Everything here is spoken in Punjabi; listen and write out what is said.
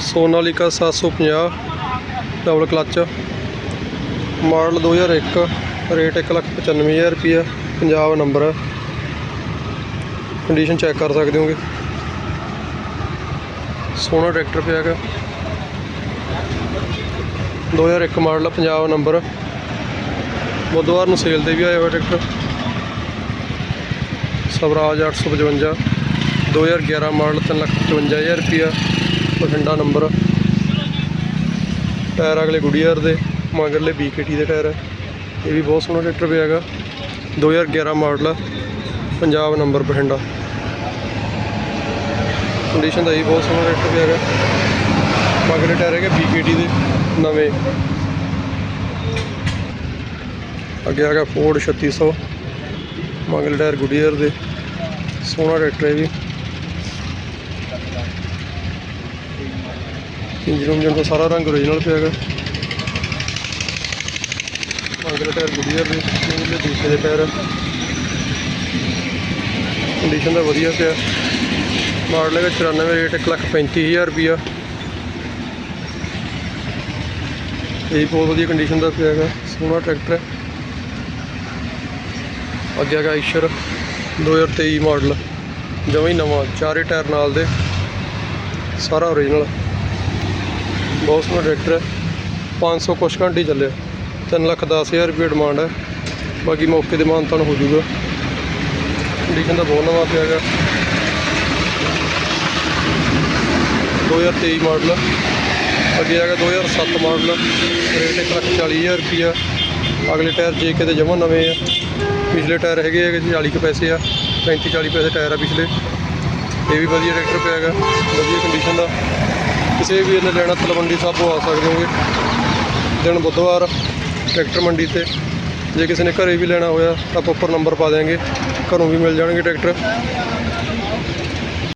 Sonalika 750 double clutch. Model 2001 rate 195000 ਰੁਪਿਆ ਪੰਜਾਬ ਨੰਬਰ। ਹੈ ਕੰਡੀਸ਼ਨ ਚੈੱਕ ਕਰ ਸਕਦੇ ਹੋਗੇ। ਸੋਨਾ ਟਰੈਕਟਰ ਪਿਆ ਹੈਗਾ। 2001 ਮਾਡਲ ਆ, ਪੰਜਾਬ ਨੰਬਰ। ਬੁੱਧਵਾਰ ਨੂੰ ਸੇਲ ਤੇ ਵੀ ਆਇਆ ਹੋਇਆ ਟਰੈਕਟਰ। ਸਵਰਾਜ 855 2011 ਮਾਡਲ 355000 ਰੁਪਿਆ ਬਠਿੰਡਾ ਨੰਬਰ। ਟਾਇਰ ਅਗਲੇ ਗੁਡੀਅਰ ਦੇ ਮਗਰਲੇ ਬੀਕੇਟੀ ਦੇ ਟਾਇਰ ਹੈ ਇਹ ਵੀ ਬਹੁਤ ਸੋਹਣਾ ਟਰੈਕਟਰ ਪਿਆ ਹੈਗਾ। 2011 ਮਾਡਲ ਆ, ਪੰਜਾਬ ਨੰਬਰ ਬਠਿੰਡਾ। ਕੰਡੀਸ਼ਨ ਦਾ ਇਹ ਬਹੁਤ ਸੋਹਣਾ ਟਰੈਕਟਰ ਪਿਆ ਹੈਗਾ। ਮਗਰਲੇ ਟਾਇਰ ਹੈਗੇ ਬੀਕੇਟੀ ਦੇ ਨਵੇਂ। ਅੱਗੇ ਹੈਗਾ ਫੋਰਡ 3600 ਮਗਰਲੇ ਟਾਇਰ ਗੁਡੀਅਰ ਦੇ। ਸੋਹਣਾ ਟਰੈਕਟਰ ਹੈ ਇਹ ਵੀ। ਇੰਜਨ ਉਂਜਨ ਦਾ ਸਾਰਾ ਰੰਗ ਓਰੀਜਨਲ ਪਿਆ ਹੈਗਾ। ਅਗਲੇ ਟਾਇਰ ਗੁਡੀਅਰ ਦੇ ਮੂਹਰਲੇ ਦੂਸਰੇ ਦੇ ਟਾਇਰ ਕੰਡੀਸ਼ਨ ਦਾ ਵਧੀਆ ਪਿਆ। ਮਾਡਲ ਹੈਗਾ 94 ਰੇਟ 135000 ਰੁਪਿਆ ਇਹ ਬਹੁਤ ਵਧੀਆ ਕੰਡੀਸ਼ਨ ਦਾ ਪਿਆ ਹੈਗਾ, ਸੋਹਣਾ ਟਰੈਕਟਰ ਹੈ ਅੱਗੇ ਹੈਗਾ ਆਈਸ਼ਰ 2023 ਮਾਡਲ। ਜਮਾਂ ਹੀ ਨਵਾਂ, ਚਾਰੇ ਟਾਇਰ ਨਾਲ ਦੇ। ਸਾਰਾ ਓਰੀਜਨਲ ਬਹੁਤ ਸੋਹਣਾ ਟਰੈਕਟਰ ਹੈ। 500 ਕੁਛ ਘੰਟੇ ਚੱਲਿਆ ਤਿੰਨ ਲੱਖ ਦਸ ਹਜ਼ਾਰ ਰੁਪਏ ਡਿਮਾਂਡ ਹੈ। ਬਾਕੀ ਮੌਕੇ ਤੇ ਮਾਨ ਤੁਹਾਨੂੰ ਹੋ ਜਾਊਗਾ। ਕੰਡੀਸ਼ਨ ਦਾ ਬਹੁਤ ਨਵਾਂ ਪਿਆ ਹੈਗਾ। 2023 ਮਾਡਲ ਅੱਗੇ ਹੈਗਾ 2007 ਮਾਡਲ ਰੇਟ ਇੱਕ ਲੱਖ ਚਾਲੀ ਹਜ਼ਾਰ ਰੁਪਈਆ। ਅਗਲੇ ਟਾਇਰ ਜੇ ਕੇ ਦੇ ਜਮਾਂ ਨਵੇਂ ਆ। ਪਿਛਲੇ ਟਾਇਰ ਹੈਗੇ ਹੈਗੇ 40 ਕੁ ਪੈਸੇ ਆ। 35 40 ਪੈਸੇ ਟਾਇਰ ਆ ਪਿਛਲੇ। ਇਹ ਵੀ ਵਧੀਆ ਟਰੈਕਟਰ ਪਿਆ ਹੈਗਾ, ਵਧੀਆ ਕੰਡੀਸ਼ਨ ਦਾ। ਕਿਸੇ ਵੀ ਇਹਨੇ ਲੈਣਾ ਤਲਵੰਡੀ ਸਾਬੋ ਆ ਸਕਦੇ ਹੋਗੇ। ਦਿਨ ਬੁੱਧਵਾਰ ਟਰੈਕਟਰ ਮੰਡੀ ਤੇ। ਜੇ ਕਿਸੇ ਨੇ ਘਰੇ ਵੀ ਲੈਣਾ ਹੋਇਆ ਤਾਂ ਪ੍ਰੋਪਰ ਨੰਬਰ ਪਾ ਦਿਆਂਗੇ। ਘਰੋਂ ਵੀ ਮਿਲ ਜਾਣਗੇ ਟਰੈਕਟਰ।